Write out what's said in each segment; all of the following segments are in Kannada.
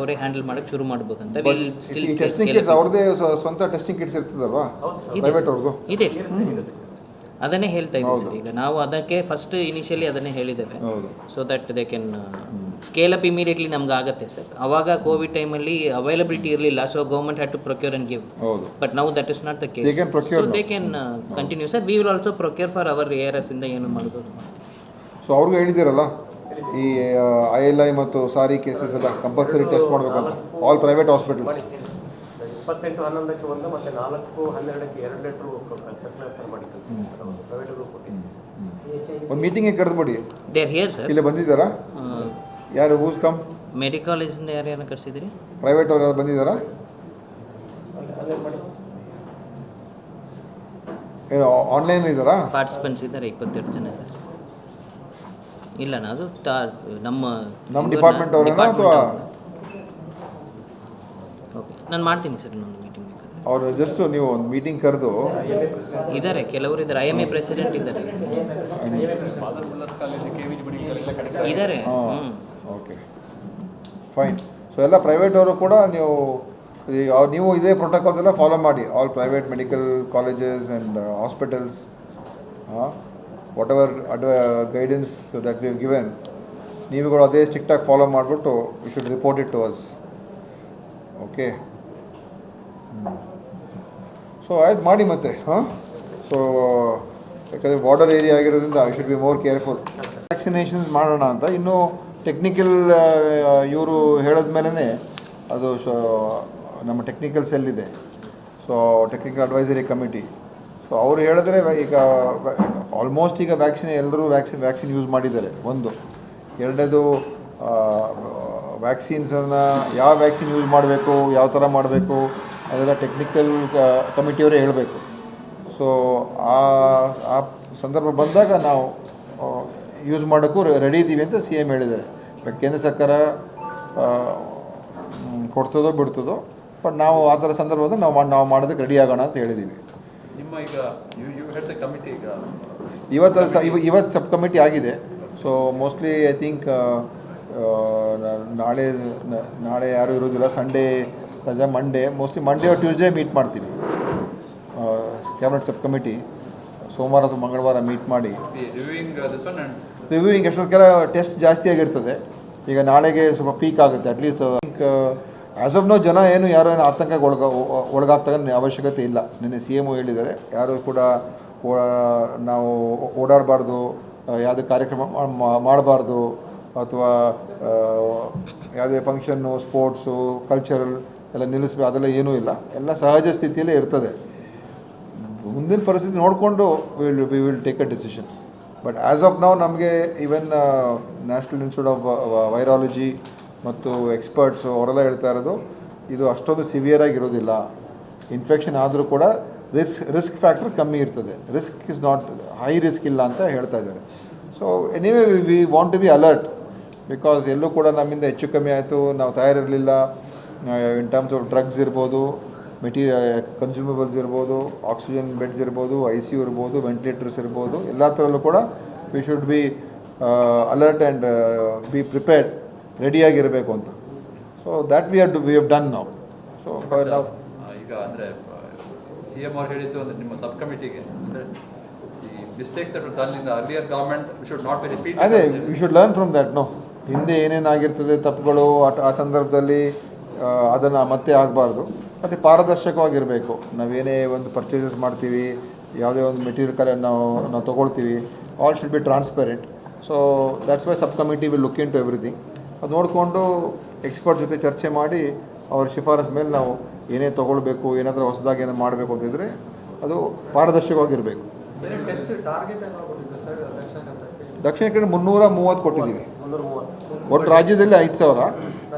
ಅವರೇ ಹ್ಯಾಂಡಲ್ ಮಾಡಕ್ಕೆ ಶುರು ಮಾಡ್ಬೇಕಂತ ಸ್ಟಿಲ್ ಟೆಸ್ಟಿಂಗ್ ಕಿಟ್ಸ್ ಅವರದೇ ಸ್ವಂತ ಟೆಸ್ಟಿಂಗ್ ಕಿಟ್ಸ್ ಇರ್ತದಲ್ವಾ? ಪ್ರೈವೇಟ್ ಅವ್ರದ್ದು? ಇದೆ ಸರ್. ಅದನ್ನೇ ಹೇಳ್ತಾ ಇದ್ದೀವಿ ಸರ್. ಈಗ ನಾವು ಅದಕ್ಕೆ ಫಸ್ಟ್ ಇನಿಷಿಯಲಿ ಅದನ್ನೇ ಹೇಳಿದ್ದೇವೆ. ಹೌದು. So that they can scale up immediately ನಮ್ಗೆ ಆಗುತ್ತೆ ಸರ್. ಅವಾಗ ಕೋವಿಡ್ ಟೈಮಲ್ಲಿ ಅವೈಲಬಿಲಿಟಿ ಇರಲಿಲ್ಲ. So government had to procure and give ಹೌದು. But now that is not the case so they can continue sir we will also procure for our A R S ಇಂದ ಏನು ಮಾಡ್ಬೋದು? ಸೊ ಅವ್ರಿಗೂ ಹೇಳಿದ್ದೀರಲ್ಲ? ಈ ಐ ಎಲ್ ಐ ಮತ್ತು ಸಾರಿ ಕೇಸಸ್ ಎಲ್ಲ ಕಂಪಲ್ಸರಿ ಟೆಸ್ಟ್ ಮಾಡಬೇಕಂತ. ಆಲ್ ಪ್ರೈವೇಟ್ ಹಾಸ್ಪಿಟಲ್ಸ್ ಇಪ್ಪತ್ತೆಂಟು ಹನ್ನೊಂದಕ್ಕೆ ಒಂದು ಮತ್ತೆ ನಾಲ್ಕು ಹನ್ನೆರಡಕ್ಕೆ ಎರಡು ಲೀಟ್ರು ಸರ್ಕ್ಯುಲರ್ ಮಾಡಿ ಕೊಟ್ಟಿದ್ದೀವಿ ಒಂದು ಮೀಟಿಂಗೇ ಕರೆದುಬಿಡಿ. ಬಿಡಿ ದೇರ್ ಹಿಯರ್ ಸರ್ ಇಲ್ಲಿ ಬಂದಿದ್ದಾರಾ? ಯಾರು ಹೂಸ್ ಕಮ್ ಮೆಡಿಕಾಲೇಜಿಂದ ಯಾರು ಏನೋ ಕರ್ಸಿದಿರಿ? ಪ್ರೈವೇಟ್ ಅವ್ರು ಯಾರು ಬಂದಿದ್ದಾರಾ? ಏನು ಆನ್ಲೈನ್ ಇದ್ದಾರಾ? ಪಾರ್ಟಿಸಿಪೆಂಟ್ಸ್ ಇದ್ದಾರೆ ಇಪ್ಪತ್ತೆರಡು ಜನ ಇದ್ದಾರೆ. ಇಲ್ಲ ನಾ ಅದು ತಾ- ನಮ್ಮ ನಮ್ಮ ಡಿಪಾರ್ಟ್ಮೆಂಟ್ ಅವರೇನಾ ಅಥವಾ ಓಕೆ ನಾನು ಮಾಡ್ತೀನಿ ಸರ್ ಇನ್ನೊಂದು ಮೀಟಿಂಗ್ ಬೇಕಾದ್ರೆ. ಅವ್ರು ಜಸ್ಟ್ ನೀವು ಒಂದು ಮೀಟಿಂಗ್ ಕರೆದು ಇದ್ದಾರೆ ಕೆಲವರು ಇದ್ದಾರೆ ಐ ಎಂ ಎ ಪ್ರೆಸಿಡೆಂಟ್ ಇದ್ದಾರೆ. ಇದ್ದಾರೆ ಹ್ಞೂ ಓಕೆ ಫೈನ್ ಸೊ ಎಲ್ಲ ಪ್ರೈವೇಟ್ ಅವರು ಕೂಡ ನೀವು ಈ ನೀವು ಇದೇ ಪ್ರೋಟೋಕಾಲ್ಸ್ ಎಲ್ಲ ಫಾಲೋ ಮಾಡಿ. All private medical colleges and hospitals whatever ಅಡ್ವ guidance that we given ನೀವುಗಳು ಅದೇ ಸ್ಟ್ರಿಕ್ಟಾಗಿ ಫಾಲೋ ಮಾಡಿಬಿಟ್ಟು you should report it to us okay so ಆಯ್ತು ಮಾಡಿ ಮತ್ತೆ, ಹಾಂ? ಸೊ ಯಾಕಂದರೆ ಬಾರ್ಡರ್ ಏರಿಯಾ ಆಗಿರೋದ್ರಿಂದ I should be more careful vaccinations ಮಾಡೋಣ ಅಂತ. ಇನ್ನೂ ಟೆಕ್ನಿಕಲ್ ಇವರು ಹೇಳಿದ ಮೇಲೇ ಅದು ಸೊ ನಮ್ಮ ಟೆಕ್ನಿಕಲ್ ಸೆಲ್ ಇದೆ. So technical advisory committee so ಅವರು ಹೇಳಿದ್ರೆ ಈಗ ಆಲ್ಮೋಸ್ಟ್ ಈಗ ವ್ಯಾಕ್ಸಿನ್ ಎಲ್ಲರೂ ವ್ಯಾಕ್ಸಿನ್ ವ್ಯಾಕ್ಸಿನ್ ಯೂಸ್ ಮಾಡಿದ್ದಾರೆ, ಒಂದು. ಎರಡನೇದು ವ್ಯಾಕ್ಸಿನ್ಸನ್ನು ಯಾವ ವ್ಯಾಕ್ಸಿನ್ ಯೂಸ್ ಮಾಡಬೇಕು, ಯಾವ ಥರ ಮಾಡಬೇಕು, ಅದೆಲ್ಲ ಟೆಕ್ನಿಕಲ್ ಕಮಿಟಿಯವರೇ ಹೇಳಬೇಕು. ಸೊ ಆ ಸಂದರ್ಭ ಬಂದಾಗ ನಾವು ಯೂಸ್ ಮಾಡೋಕ್ಕೂ ರೆಡಿ ಇದ್ದೀವಿ ಅಂತ ಸಿ ಎಂ ಹೇಳಿದ್ದಾರೆ. ಬಟ್ ಕೇಂದ್ರ ಸರ್ಕಾರ ಕೊಡ್ತದೋ ಬಿಡ್ತದೋ ಬಟ್ ನಾವು ಆ ಥರ ಸಂದರ್ಭದಲ್ಲಿ ನಾವು ನಾವು ಮಾಡೋದಕ್ಕೆ ರೆಡಿ ಆಗೋಣ ಅಂತ ಹೇಳಿದ್ದೀವಿ ನಿಮ್ಮ ಈಗ ಕಮಿಟಿ ಈಗ? ಇವತ್ತು ಸ ಇವ ಇವತ್ತು ಸಬ್ ಕಮಿಟಿ ಆಗಿದೆ ಸೊ ಮೋಸ್ಟ್ಲಿ ಐ ಥಿಂಕ್ ನಾಳೆ ನ- ನಾಳೆ ಯಾರೂ ಇರೋದಿಲ್ಲ. ಸಂಡೇ ರಜಾ Monday mostly Monday or Tuesday meet ಮಾಡ್ತೀವಿ. ಕ್ಯಾಬಿನೆಟ್ ಸಬ್ ಕಮಿಟಿ ಸೋಮವಾರ ಅಥವಾ ಮಂಗಳವಾರ ಮೀಟ್ ಮಾಡಿ. ರಿವ್ಯೂಯಿಂಗ್ ದಿಸ್ ಒನ್ ರಿವ್ಯೂಯಿಂಗ್ ಎಷ್ಟೊಂದು ಕೆಲ ಟೆಸ್ಟ್ ಜಾಸ್ತಿ ಆಗಿರ್ತದೆ ಈಗ ನಾಳೆಗೆ ಸ್ವಲ್ಪ ಪೀಕ್ ಆಗುತ್ತೆ. ಅಟ್ಲೀಸ್ಟ್ ಆ್ಯಸ್ ಆಫ್ ನೋ ಜನ ಏನು ಯಾರೋ ಏನು ಆತಂಕಕ್ಕೆ ಒಳಗ ಒಳಗಾಗ್ತಕ್ಕ ಅವಶ್ಯಕತೆ ಇಲ್ಲ. ನಿನ್ನೆ ಸಿ ಎಂ ಹೇಳಿದ್ದಾರೆ. ಯಾರೂ ಕೂಡ ನಾವು ಓಡಾಡಬಾರ್ದು ಯಾವುದೇ ಕಾರ್ಯಕ್ರಮ ಮಾಡಬಾರ್ದು, ಅಥವಾ ಯಾವುದೇ ಫಂಕ್ಷನ್ನು ಸ್ಪೋರ್ಟ್ಸು ಕಲ್ಚರಲ್ ಎಲ್ಲ ನಿಲ್ಲಿಸ್ಬೇಕು ಅದೆಲ್ಲ ಏನೂ ಇಲ್ಲ. ಎಲ್ಲ ಸಹಜ ಸ್ಥಿತಿಯಲ್ಲೇ ಇರ್ತದೆ. ಮುಂದಿನ ಪರಿಸ್ಥಿತಿ ನೋಡಿಕೊಂಡು will we will take a decision but as of ನಾವು ನಮಗೆ even national institute of virology ಮತ್ತು ಎಕ್ಸ್ಪರ್ಟ್ಸು ಅವರೆಲ್ಲ ಹೇಳ್ತಾ ಇರೋದು, ಇದು ಅಷ್ಟೊಂದು ಸಿವಿಯರ್ ಆಗಿರೋದಿಲ್ಲ. ಇನ್ಫೆಕ್ಷನ್ ಆದರೂ ಕೂಡ ರಿಸ್ಕ್ ರಿಸ್ಕ್ ಫ್ಯಾಕ್ಟರ್ ಕಮ್ಮಿ ಇರ್ತದೆ. Risk is not high risk ಇಲ್ಲ ಅಂತ ಹೇಳ್ತಾ ಇದ್ದಾರೆ. So anyway we want to be alert because ಎಲ್ಲೂ ಕೂಡ ನಮ್ಮಿಂದ ಹೆಚ್ಚು ಕಮ್ಮಿ ಆಯಿತು. ನಾವು ತಯಾರಿರಲಿಲ್ಲ. ಇನ್ ಟರ್ಮ್ಸ್ ಆಫ್ ಡ್ರಗ್ಸ್ ಇರ್ಬೋದು ಮೆಟೀರಿಯಲ್ ಕನ್ಸ್ಯೂಮಬಲ್ಸ್ ಇರ್ಬೋದು ಆಕ್ಸಿಜನ್ ಬೆಡ್ಸ್ ಇರ್ಬೋದು ಐ ಸಿ ಯು ಇರ್ಬೋದು ವೆಂಟಿಲೇಟರ್ಸ್ ಇರ್ಬೋದು, ಎಲ್ಲ ಥರಲ್ಲೂ ಕೂಡ we should be alert and be prepared ರೆಡಿಯಾಗಿರಬೇಕು ಅಂತ. So that we are we have done ನಾವು ಸೊ ನಾವು ಈಗ ಅಂದರೆ ಸಿ ಎಂ ಅವ್ರು ಹೇಳಿದ್ದು ಅಂದರೆ ನಿಮ್ಮ ಸಬ್ ಕಮಿಟಿಗೆ ಅಂದರೆ mistakes that done in the earlier government should not be repeat ಅದೇ we should learn from that no ಹಿಂದೆ ಏನೇನಾಗಿರ್ತದೆ ತಪ್ಪುಗಳು ಆ- ಆ ಸಂದರ್ಭದಲ್ಲಿ ಅದನ್ನು ಮತ್ತೆ ಆಗಬಾರ್ದು. ಮತ್ತು ಪಾರದರ್ಶಕವಾಗಿರಬೇಕು. ನಾವೇನೇ ಒಂದು ಪರ್ಚೇಸಸ್ ಮಾಡ್ತೀವಿ ಯಾವುದೇ ಒಂದು ಮೆಟೀರಿಯಲ್ ಕಲೆ ನಾವು ನಾವು ತೊಗೊಳ್ತೀವಿ all should be transparent so that's why sub committee will look into everything ಅದು ನೋಡಿಕೊಂಡು ಎಕ್ಸ್ಪರ್ಟ್ ಜೊತೆ ಚರ್ಚೆ ಮಾಡಿ ಅವ್ರ ಶಿಫಾರಸ್ ಮೇಲೆ ನಾವು ಏನೇ ತೊಗೊಳ್ಬೇಕು ಏನಾದರೂ ಹೊಸದಾಗಿ ಏನೋ ಮಾಡಬೇಕು ಅಂತಿದ್ರೆ ಅದು ಪಾರದರ್ಶಕವಾಗಿರಬೇಕು. ದಕ್ಷಿಣ ಕನ್ನಡ ಮುನ್ನೂರ ಮೂವತ್ತು ಕೊಟ್ಟಿದ್ದೀವಿ. ಒಟ್ಟು ರಾಜ್ಯದಲ್ಲಿ ಐದು ಸಾವಿರ.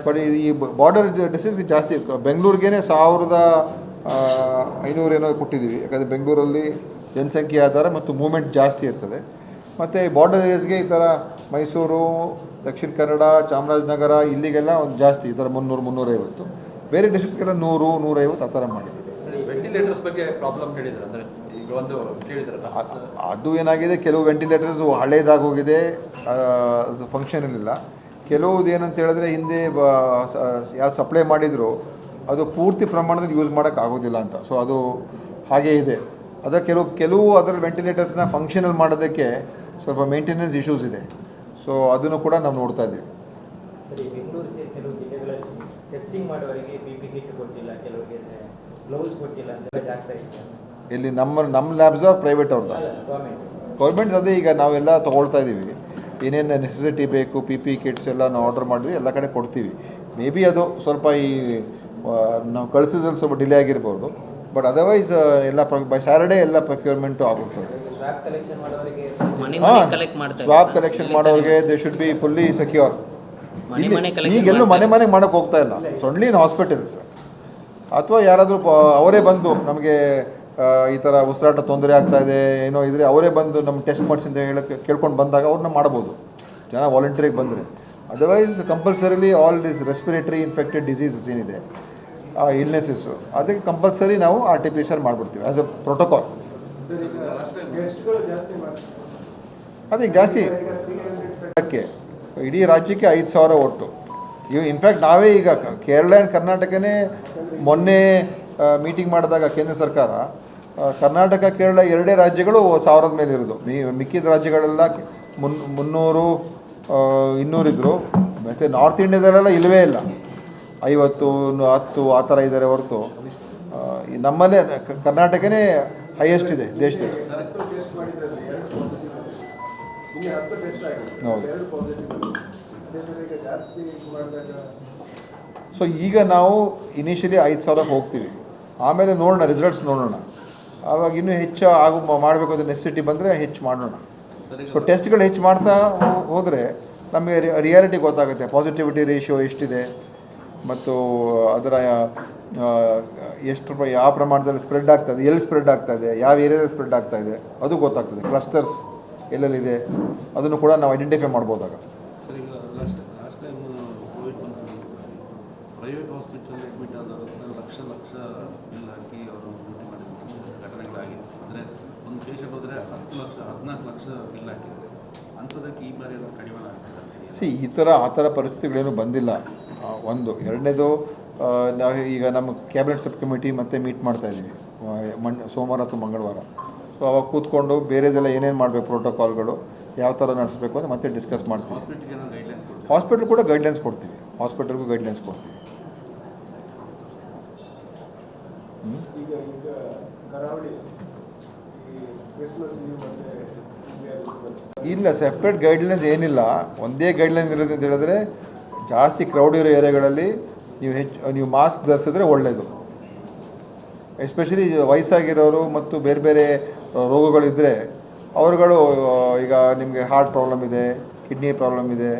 ಬಟ್ ಈ ಬಾರ್ಡರ್ ಡಿಸ್ಟ್ರಿಕ್ಸ್ ಜಾಸ್ತಿ ಬೆಂಗಳೂರಿಗೇನೆ ಸಾವಿರದ ಆ, ಐನೂರು ಏನೋ ಕೊಟ್ಟಿದ್ದೀವಿ. ಯಾಕಂದರೆ ಬೆಂಗಳೂರಲ್ಲಿ ಜನಸಂಖ್ಯೆ ಆಧಾರ ಮತ್ತು ಮೂವ್ಮೆಂಟ್ ಜಾಸ್ತಿ ಇರ್ತದೆ. ಮತ್ತು ಬಾರ್ಡರ್ ಏರಿಯಾಸ್ಗೆ ಈ ಥರ ಮೈಸೂರು ದಕ್ಷಿಣ ಕನ್ನಡ ಚಾಮರಾಜನಗರ ಇಲ್ಲಿಗೆಲ್ಲ ಒಂದು ಜಾಸ್ತಿ ಈ ಥರ ಮುನ್ನೂರು ಮುನ್ನೂರೈವತ್ತು. ಬೇರೆ ಡಿಸ್ಟ್ರಿಕ್ಟ್ಗೆಲ್ಲ ನೂರು ನೂರೈವತ್ತು ಆ ಥರ ಮಾಡಿದ್ದೀವಿ. ಅದು ಏನಾಗಿದೆ ಕೆಲವು ವೆಂಟಿಲೇಟರ್ಸ್ ಹಳೇದಾಗೋಗಿದೆ ಅದು ಫಂಕ್ಷನ್ ಇರಲಿಲ್ಲ. ಕೆಲವುದು ಏನಂತ ಹೇಳಿದ್ರೆ ಹಿಂದೆ ಯಾವ್ದು ಸಪ್ಲೈ ಮಾಡಿದ್ರು ಅದು ಪೂರ್ತಿ ಪ್ರಮಾಣದಲ್ಲಿ ಯೂಸ್ ಮಾಡೋಕ್ಕಾಗೋದಿಲ್ಲ ಅಂತ. ಸೊ ಅದು ಹಾಗೇ ಇದೆ. ಅದರ ಕೆಲವು ಕೆಲವು ಅದರ ವೆಂಟಿಲೇಟರ್ಸ್ನ ಫಂಕ್ಷನಲ್ ಮಾಡೋದಕ್ಕೆ ಸ್ವಲ್ಪ ಮೇಂಟೆನೆನ್ಸ್ ಇಶ್ಯೂಸ್ ಇದೆ. ಸೊ ಅದನ್ನು ಕೂಡ ನಾವು ನೋಡ್ತಾ ಇದ್ದೀವಿ. ಸರಿ ಬೆಂಗಳೂರು ಸೇರಿ ಕೆಲವು ಜಿಲ್ಲೆಗಳಲ್ಲಿ ಟೆಸ್ಟಿಂಗ್ ಮಾಡುವವರಿಗೆ ಪಿ ಪಿ ಕಿಟ್ ಕೊಟ್ಟಿಲ್ಲ ಕೆಲವರಿಗೆ ಗ್ಲೌಸ್ ಕೊಟ್ಟಿಲ್ಲ ಅಂತ ಆಗ್ತಾ ಇದೆ. ಇಲ್ಲಿ ನಮ್ಮ ನಮ್ಮ ಲ್ಯಾಬ್ಸ ಪ್ರೈವೇಟ್ ಅವ್ರದ್ದು. ಗೌರ್ಮೆಂಟ್ ಅದೇ ಈಗ ನಾವೆಲ್ಲ ತೊಗೊಳ್ತಾ ಇದ್ದೀವಿ. ಏನೇನು ನೆಸೆಸಿಟಿ ಬೇಕು ಪಿ ಪಿ ಕಿಟ್ಸ್ ಎಲ್ಲ ನಾವು ಆರ್ಡರ್ ಮಾಡಿದ್ವಿ ಎಲ್ಲ ಕಡೆ ಕೊಡ್ತೀವಿ. ಮೇ ಬಿ ಅದು ಸ್ವಲ್ಪ ಈ ನಾವು ಕಳಿಸಿದ್ರಲ್ಲಿ ಸ್ವಲ್ಪ ಡಿಲೇ ಆಗಿರ್ಬೋದು. ಬಟ್ ಅದರ್ವೈಸ್ ಎಲ್ಲ ಬೈ ಸ್ಯಾಟರ್ಡೇ ಎಲ್ಲ ಪ್ರೊಕ್ಯೂರ್ಮೆಂಟು ಆಗುತ್ತದೆ. ಸ್ವಾಬ್ ಕಲೆಕ್ಷನ್ ಮಾಡುವವರಿಗೆ ಮನೆ ಮನೆ ಕಲೆಕ್ಟ್ ಮಾಡ್ತಾರೆ ಸ್ವಾಬ್ ಕಲೆಕ್ಷನ್ ಮಾಡೋರಿಗೆ they should be fully secure ಈಗೆಲ್ಲೂ ಮನೆ. ಮನೆಗೆ ಮಾಡೋಕ್ಕೆ ಹೋಗ್ತಾ ಇಲ್ಲ. ಒನ್ಲಿ ಇನ್ ಹಾಸ್ಪಿಟಲ್ಸ್ ಅಥವಾ ಯಾರಾದರೂ ಅವರೇ ಬಂದು ನಮಗೆ ಈ ಥರ ಉಸಿರಾಟ ತೊಂದರೆ ಆಗ್ತಾ ಇದೆ ಏನೋ ಇದ್ರೆ ಅವರೇ ಬಂದು ನಮ್ಮ ಟೆಸ್ಟ್ ಮಾಡಿಸಿ ಅಂತ ಹೇಳಕ್ಕೆ ಕೇಳ್ಕೊಂಡು ಬಂದಾಗ ಅವ್ರನ್ನ ಮಾಡ್ಬೋದು. ಜನ ವಾಲಂಟಿಯರಿಗೆ ಬಂದರೆ. Otherwise compulsorily all this respiratory infected diseases ಏನಿದೆ ಆ ಇಲ್ನೆಸಸ್ಸು ಅದಕ್ಕೆ ಕಂಪಲ್ಸರಿ ನಾವು R T P C R ಮಾಡಿಬಿಡ್ತೀವಿ as a protocol ಅದೀಗ ಜಾಸ್ತಿ. ಅದಕ್ಕೆ ಇಡೀ ರಾಜ್ಯಕ್ಕೆ ಐದು ಸಾವಿರ ಒಟ್ಟು. ಇವು ಇನ್ಫ್ಯಾಕ್ಟ್ ನಾವೇ ಈಗ ಕೇರಳ ಆ್ಯಂಡ್ ಕರ್ನಾಟಕನೇ ಮೊನ್ನೆ ಮೀಟಿಂಗ್ ಮಾಡಿದಾಗ ಕೇಂದ್ರ ಸರ್ಕಾರ ಕರ್ನಾಟಕ, ಕೇರಳ ಎರಡೇ ರಾಜ್ಯಗಳು ಸಾವಿರದ ಮೇಲೆ ಇರೋದು. ಮಿ, ಮಿಕ್ಕಿದ ರಾಜ್ಯಗಳೆಲ್ಲ ಮುನ್, ಮುನ್ನೂರು ಇನ್ನೂರಿದ್ದರು ಮತ್ತು ನಾರ್ತ್ ಇಂಡಿಯಾದಲ್ಲೆಲ್ಲ ಇಲ್ಲವೇ ಇಲ್ಲ. ಐವತ್ತು, ಹತ್ತು, ಆ ಥರ ಇದ್ದಾರೆ ಹೊರತು. ನಮ್ಮಲ್ಲೇ ಕರ್ನಾಟಕನೇ ಹೈಯೆಸ್ಟ್ ಇದೆ ದೇಶದಲ್ಲಿ ಸೊ ಈಗ ನಾವು ಇನಿಷಿಯಲಿ ಐದು ಸಾವಿರಕ್ಕೆ ಹೋಗ್ತೀವಿ. ಆಮೇಲೆ ನೋಡೋಣ ರಿಸಲ್ಟ್ಸ್ ನೋಡೋಣ. ಆವಾಗ ಇನ್ನೂ ಹೆಚ್ಚು ಆಗು ಮಾಡಬೇಕು ಅಂತ ನೆಸಿಟಿ ಬಂದರೆ ಹೆಚ್ಚು ಮಾಡೋಣ. ಸೊ ಟೆಸ್ಟ್ಗಳು ಹೆಚ್ಚು ಮಾಡ್ತಾ ಹೋದರೆ ನಮಗೆ ರಿಯಾಲಿಟಿ ಗೊತ್ತಾಗುತ್ತೆ. ಪಾಸಿಟಿವಿಟಿ ರೇಷಿಯೋ ಎಷ್ಟಿದೆ, ಮತ್ತು ಅದರ ಎಷ್ಟು ರೂಪಾಯಿ ಯಾವ ಪ್ರಮಾಣದಲ್ಲಿ ಸ್ಪ್ರೆಡ್ ಆಗ್ತದೆ ಎಲ್ಲಿ ಸ್ಪ್ರೆಡ್ ಆಗ್ತಾ ಇದೆ ಯಾವ ಏರಿಯಾದಲ್ಲಿ ಸ್ಪ್ರೆಡ್ ಆಗ್ತಾ ಇದೆ ಅದು ಗೊತ್ತಾಗ್ತದೆ. ಕ್ಲಸ್ಟರ್ಸ್ ಎಲ್ಲೆಲ್ಲಿದೆ ಅದನ್ನು ಕೂಡ ನಾವು ಐಡೆಂಟಿಫೈ ಮಾಡ್ಬೋದಾಗ. ಸಿ ಈ ಥರ ಆ ಥರ ಪರಿಸ್ಥಿತಿಗಳೇನು ಬಂದಿಲ್ಲ. ಒಂದು ಎರಡನೇದು ನಾವು ಈಗ ನಮ್ಮ ಕ್ಯಾಬಿನೆಟ್ ಸಬ್ ಕಮಿಟಿ ಮತ್ತೆ ಮೀಟ್ ಮಾಡ್ತಾ ಇದ್ದೀವಿ. ಮಣ್ ಸೋಮವಾರ ಅಥವಾ ಮಂಗಳವಾರ. ಸೊ ಅವಾಗ ಕೂತ್ಕೊಂಡು ಬೇರೆದೆಲ್ಲ ಏನೇನು ಮಾಡಬೇಕು ಪ್ರೋಟೋಕಾಲ್ಗಳು ಯಾವ ಥರ ನಡೆಸಬೇಕು ಅಂತ ಮತ್ತೆ ಡಿಸ್ಕಸ್ ಮಾಡ್ತೀವಿ. ಹಾಸ್ಪಿಟ್ಲ್ ಕೂಡ ಗೈಡ್ಲೈನ್ಸ್ ಕೊಡ್ತೀವಿ. ಹಾಸ್ಪಿಟಲ್ಗೂ ಗೈಡ್ಲೈನ್ಸ್ ಕೊಡ್ತೀವಿ. ಇಲ್ಲ ಸೆಪ್ರೇಟ್ ಗೈಡ್ಲೈನ್ಸ್ ಏನಿಲ್ಲ. ಒಂದೇ ಗೈಡ್ಲೈನ್ ಇರೋದು ಅಂತ ಹೇಳಿದ್ರೆ ಜಾಸ್ತಿ ಕ್ರೌಡ್ ಇರೋ ಏರಿಯಾಗಳಲ್ಲಿ ನೀವು ಹೆಚ್ಚು, ನೀವು ಮಾಸ್ಕ್ ಧರಿಸಿದ್ರೆ ಒಳ್ಳೆಯದು ಎಸ್ಪೆಷಲಿ ವಯಸ್ಸಾಗಿರೋರು ಮತ್ತು ಬೇರೆ ಬೇರೆ ರೋಗಗಳಿದ್ದರೆ ಅವರುಗಳು ಈಗ ನಿಮಗೆ ಹಾರ್ಟ್ ಪ್ರಾಬ್ಲಮ್ ಇದೆ ಕಿಡ್ನಿ ಪ್ರಾಬ್ಲಮ್ ಇದೆ,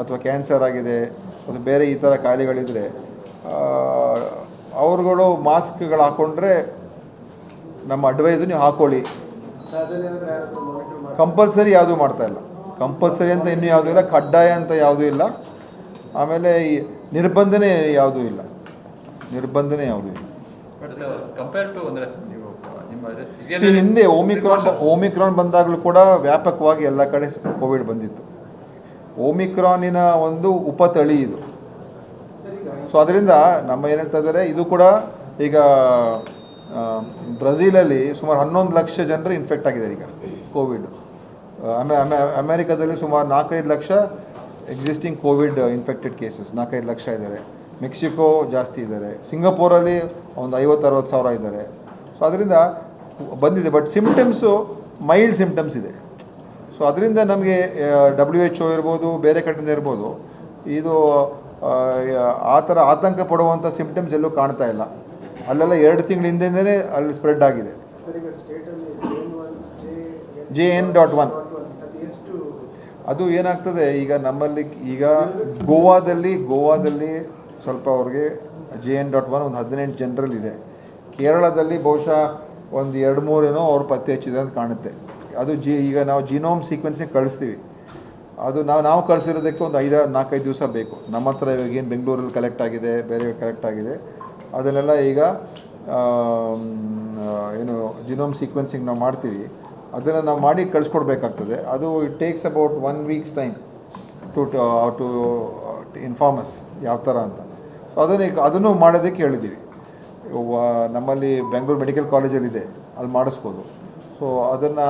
ಅಥವಾ ಕ್ಯಾನ್ಸರ್ ಆಗಿದೆ ಮತ್ತು ಬೇರೆ ಈ ಥರ ಕಾಯಿಲೆಗಳಿದ್ದರೆ ಅವರುಗಳು ಮಾಸ್ಕ್ಗಳು ಹಾಕ್ಕೊಂಡ್ರೆ ನಮ್ಮ ಅಡ್ವೈಸು ನೀವು ಹಾಕ್ಕೊಳ್ಳಿ ಕಂಪಲ್ಸರಿ ಯಾವುದೂ ಮಾಡ್ತಾ ಇಲ್ಲ. ಕಂಪಲ್ಸರಿ ಅಂತ ಇನ್ನೂ ಯಾವುದೂ ಇಲ್ಲ, ಕಡ್ಡಾಯ ಅಂತ ಯಾವುದೂ ಇಲ್ಲ. ಆಮೇಲೆ ಈ ನಿರ್ಬಂಧನೆ ಯಾವುದೂ ಇಲ್ಲ. ನಿರ್ಬಂಧನೆ ಯಾವುದೂ ಇಲ್ಲ. ಬಟ್ ಕಂಪೇರ್ ಟು ಅಂದರೆ ನೀವು ನಿಮ್ಮ See, ಹಿಂದೆ ಓಮಿಕ್ರಾನ್ ಓಮಿಕ್ರಾನ್ ಬಂದಾಗಲೂ ಕೂಡ ವ್ಯಾಪಕವಾಗಿ ಎಲ್ಲ ಕಡೆ ಕೋವಿಡ್ ಬಂದಿತ್ತು. ಓಮಿಕ್ರಾನಿನ ಒಂದು ಉಪತಳಿ ಇದು. ಸೊ ಅದರಿಂದ ನಮ್ಮ ಏನು ಹೇಳ್ತಾ ಇದ್ದಾರೆ ಇದು ಕೂಡ ಈಗ ಬ್ರೆಜಿಲಲ್ಲಿ ಸುಮಾರು ಹನ್ನೊಂದು ಲಕ್ಷ ಜನರು ಇನ್ಫೆಕ್ಟ್ ಆಗಿದ್ದಾರೆ ಈಗ ಕೋವಿಡ್ ಅಮೆ ಅಮೆ ಅಮೇರಿಕಾದಲ್ಲಿ ಸುಮಾರು ನಾಲ್ಕೈದು lakh existing Covid infected cases ನಾಲ್ಕೈದು ಲಕ್ಷ ಇದ್ದಾರೆ ಮೆಕ್ಸಿಕೋ ಜಾಸ್ತಿ ಇದ್ದಾರೆ ಸಿಂಗಪೂರಲ್ಲಿ ಒಂದು ಐವತ್ತು ಅರವತ್ತು ಸಾವಿರ ಇದ್ದಾರೆ ಸೊ ಅದರಿಂದ ಬಂದಿದೆ ಬಟ್ ಸಿಮ್ಟಮ್ಸು ಮೈಲ್ಡ್ ಸಿಮ್ಟಮ್ಸ್ ಇದೆ. ಸೊ ಅದರಿಂದ ನಮಗೆ ಡಬ್ಲ್ಯೂ ಎಚ್ ಒ ಇರ್ಬೋದು ಬೇರೆ ಕಡೆಯಿಂದ ಇರ್ಬೋದು ಇದು ಆ, ಥರ ಆತಂಕ ಪಡುವಂಥ ಸಿಮ್ಟಮ್ಸ್ ಎಲ್ಲೂ ಕಾಣ್ತಾ ಇಲ್ಲ. ಅಲ್ಲೆಲ್ಲ ಎರಡು ತಿಂಗಳ ಹಿಂದೆಯೇ ಅಲ್ಲಿ ಸ್ಪ್ರೆಡ್ ಆಗಿದೆ. ಜೆ ಎನ್ ಡಾಟ್ ಒನ್ ಅದು ಏನಾಗ್ತದೆ? ಈಗ ನಮ್ಮಲ್ಲಿ ಈಗ ಗೋವಾದಲ್ಲಿ ಗೋವಾದಲ್ಲಿ ಸ್ವಲ್ಪ ಅವ್ರಿಗೆ ಜೆ ಎನ್ ಡಾಟ್ ಒನ್ ಒಂದು ಹದಿನೆಂಟು ಜನರಲ್ ಇದೆ. ಕೇರಳದಲ್ಲಿ ಬಹುಶಃ ಒಂದು ಎರಡು ಮೂರೇನೋ ಅವ್ರು ಪತ್ತೆ ಹಚ್ಚಿದೆ ಅಂತ ಕಾಣುತ್ತೆ. ಅದು ಜಿ, ಈಗ ನಾವು ಜಿನೋಮ್ ಸೀಕ್ವೆನ್ಸಿಗೆ ಕಳಿಸ್ತೀವಿ. ಅದು ನಾವು ನಾವು ಕಳಿಸಿರೋದಕ್ಕೆ ಒಂದು ಐದಾರು, ನಾಲ್ಕೈದು ದಿವಸ ಬೇಕು. ನಮ್ಮ ಹತ್ರ ಇವಾಗ ಏನು ಬೆಂಗಳೂರಲ್ಲಿ ಕಲೆಕ್ಟ್ ಆಗಿದೆ, ಬೇರೆ ಕಲೆಕ್ಟ್ ಆಗಿದೆ. ಅದನ್ನೆಲ್ಲ ಈಗ ಏನು ಜಿನೋಮ್ ಸೀಕ್ವೆನ್ಸಿಂಗ್ ನಾವು ಮಾಡ್ತೀವಿ. ಅದನ್ನು ನಾವು ಮಾಡಿ ಕಳಿಸ್ಕೊಡ್ಬೇಕಾಗ್ತದೆ. ಅದು it takes about one weeks time to to inform us ಯಾವ ಥರ ಅಂತ. ಸೊ ಅದನ್ನು ಅದನ್ನು ಮಾಡೋದಕ್ಕೆ ಹೇಳಿದ್ದೀವಿ ನಮ್ಮಲ್ಲಿ ಬೆಂಗಳೂರು ಮೆಡಿಕಲ್ ಕಾಲೇಜಲ್ಲಿ ಇದೆ. ಅಲ್ಲಿ ಮಾಡಿಸ್ಬೋದು. ಸೊ ಅದನ್ನು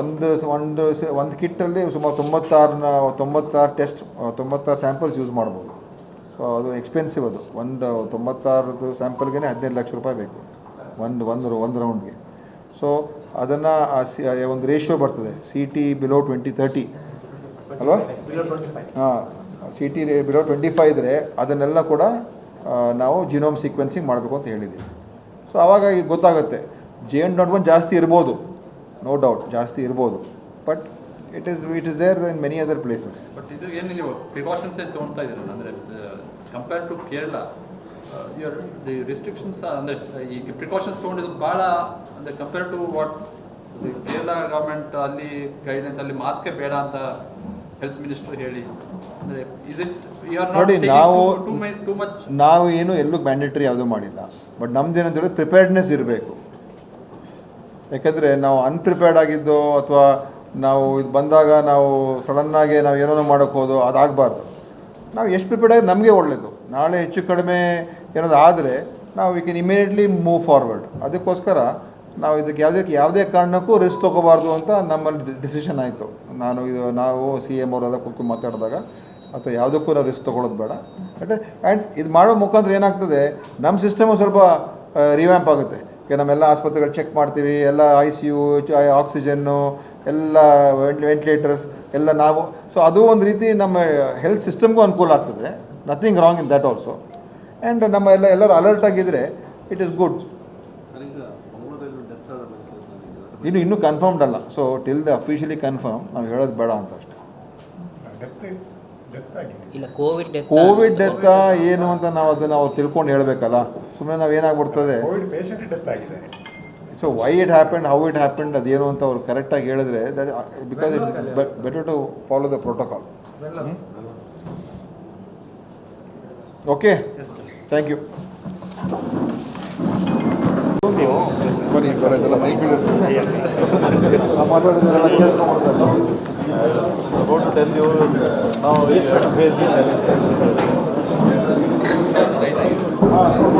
ಒಂದು ಒಂದು ಒಂದು ಕಿಟ್ಟಲ್ಲಿ ಸುಮಾರು ತೊಂಬತ್ತಾರನ್ನ ತೊಂಬತ್ತಾರು ಟೆಸ್ಟ್ ತೊಂಬತ್ತಾರು ಸ್ಯಾಂಪಲ್ಸ್ ಯೂಸ್ ಮಾಡ್ಬೋದು. ಸೊ ಅದು ಎಕ್ಸ್ಪೆನ್ಸಿವ್ ಅದು. ಒಂದು ತೊಂಬತ್ತಾರದು ಸ್ಯಾಂಪಲ್ಗೆ ಹದಿನೈದು ಲಕ್ಷ ರೂಪಾಯಿ ಬೇಕು. ಒಂದು ಒಂದು ಒಂದು ರೌಂಡ್ಗೆ ಸೊ ಅದನ್ನು ಒಂದು ರೇಷಿಯೋ ಬರ್ತದೆ. C T below twenty thirty ಅಲ್ವಾ? ಹಾಂ C T below twenty five ಇದ್ದರೆ ಅದನ್ನೆಲ್ಲ ಕೂಡ ನಾವು ಜಿನೋಮ್ ಸೀಕ್ವೆನ್ಸಿಂಗ್ ಮಾಡಬೇಕು ಅಂತ ಹೇಳಿದ್ದೀವಿ ಸೊ ಆವಾಗ ಈಗ ಗೊತ್ತಾಗುತ್ತೆ. ಜೆ ಎನ್ ಡಾಟ್ ಒನ್ ಜಾಸ್ತಿ ಇರ್ಬೋದು. ನೋ ಡೌಟ್ ಜಾಸ್ತಿ ಇರ್ಬೋದು. But it is it is there in many other places but ಇದು ಏನು ನೀವು ಪ್ರಿಕಾಷನ್ಸ್ ತೊಗೊಳ್ತಾ ಇದ್ದೀರಲ್ಲ ಅಂದರೆ compare to Kerala your the restrictions ಅಂದರೆ ಈ ಪ್ರಿಕಾಷನ್ಸ್ ತೊಗೊಂಡಿದ್ದು ಭಾಳ ಅಂದರೆ compare to what Kerala government ಅಲ್ಲಿ ಗೈಡೆನ್ಸ್ ಅಲ್ಲಿ ಮಾಸ್ಕೇ ಬೇಡ ಅಂತ ಹೆಲ್ತ್ ಮಿನಿಸ್ಟರ್ ಹೇಳಿ. ಅಂದರೆ ಇಸ್ ಇಟ್ ನೋಡಿ, ನಾವು- ಟು ಮಚ್ ನಾವು ಏನು ಎಲ್ಲೂ ಮ್ಯಾಂಡೇಟ್ರಿ ಯಾವುದೂ ಮಾಡಿಲ್ಲ. ಬಟ್ ನಮ್ದು ಏನಂತ ಹೇಳಿದ್ರೆ ಪ್ರಿಪೇರ್ಡ್ನೆಸ್ ಇರಬೇಕು. ಯಾಕಂದರೆ ನಾವು ಅನ್ಪ್ರಿಪೇರ್ಡ್ ಆಗಿದ್ದೋ ಅಥವಾ ನಾವು ಇದು ಬಂದಾಗ ನಾವು ಸಡನ್ನಾಗಿ ನಾವು ಏನೋ ಮಾಡೋಕ್ಕೆ ಹೋದೋ ಅದಾಗಬಾರ್ದು. ನಾವು ಎಷ್ಟು ಪ್ರಿಪೇರ್ಡ್ ಆಗಿ ನಮಗೆ ಒಳ್ಳೆಯದು ನಾಳೆ ಹೆಚ್ಚು ಕಡಿಮೆ ಏನಾದ್ರು ಆದರೆ ನಾವು we can immediately move forward ಅದಕ್ಕೋಸ್ಕರ ನಾವು ಇದಕ್ಕೆ ಯಾವುದೇ ಯಾವುದೇ ಕಾರಣಕ್ಕೂ ರಿಸ್ಕ್ ತೊಗೋಬಾರ್ದು ಅಂತ ನಮ್ಮಲ್ಲಿ ಡಿಸಿಷನ್ ಆಯಿತು. ನಾನು ಇದು, ನಾವು ಸಿ ಎಂ ಅವರೆಲ್ಲ ಕೂತು ಮಾತಾಡಿದಾಗ ಅಥವಾ ಯಾವುದಕ್ಕೂ ನಾವು ರಿಸ್ಕ್ ತೊಗೊಳೋದು ಬೇಡ. ಬಟ್ ಆ್ಯಂಡ್ ಇದು ಮಾಡೋ ಮುಖಾಂತರ ಏನಾಗ್ತದೆ? ನಮ್ಮ ಸಿಸ್ಟಮು ಸ್ವಲ್ಪ ರಿವ್ಯಾಂಪ್ ಆಗುತ್ತೆ. ಈಗ ನಮ್ಮೆಲ್ಲ ಆಸ್ಪತ್ರೆಗಳು ಚೆಕ್ ಮಾಡ್ತೀವಿ, ಎಲ್ಲ ಐ ಸಿ ಯು ಆಕ್ಸಿಜನ್ನು ಎಲ್ಲ ವೆಂಟಿಲೇಟರ್ಸ್ ಎಲ್ಲ ನಾವು ಸೊ ಅದು ಒಂದು ರೀತಿ ನಮ್ಮ ಹೆಲ್ತ್ ಸಿಸ್ಟಮ್ಗೂ ಅನುಕೂಲ ಆಗ್ತದೆ. Nothing wrong in that also and ನಮ್ಮ ಎಲ್ಲ ಎಲ್ಲರೂ ಅಲರ್ಟ್ ಆಗಿದ್ದರೆ ಇಟ್ ಈಸ್ ಗುಡ್ ಇನ್ನು ಇನ್ನೂ ಕನ್ಫರ್ಮ್ಡ್ ಅಲ್ಲ. So till the officially confirm ನಾವು ಹೇಳೋದು ಬೇಡ ಅಂತ ಅಷ್ಟೇ. ಇಲ್ಲ ಕೋವಿಡ್ ಡೆತ್ ಕೋವಿಡ್ ಡೆತ್ತ ಏನು ಅಂತ ನಾವು ಅದನ್ನು ಅವ್ರು ತಿಳ್ಕೊಂಡು ಹೇಳಬೇಕಲ್ಲ. ಸುಮ್ಮನೆ ನಾವು ಏನಾಗ್ಬಿಡ್ತದೆ? So why it happened how it happened ಅದೇನು ಅಂತ ಅವ್ರು ಕರೆಕ್ಟಾಗಿ ಹೇಳಿದ್ರೆ that because it's better to follow the protocol okay thank you ಬನ್ನಿ ಬರೋದೆಲ್ಲ ನಾವು ಕೇಳಿಸ್ಕೊಂಡ್ಬಿಡ್ತಾರೆ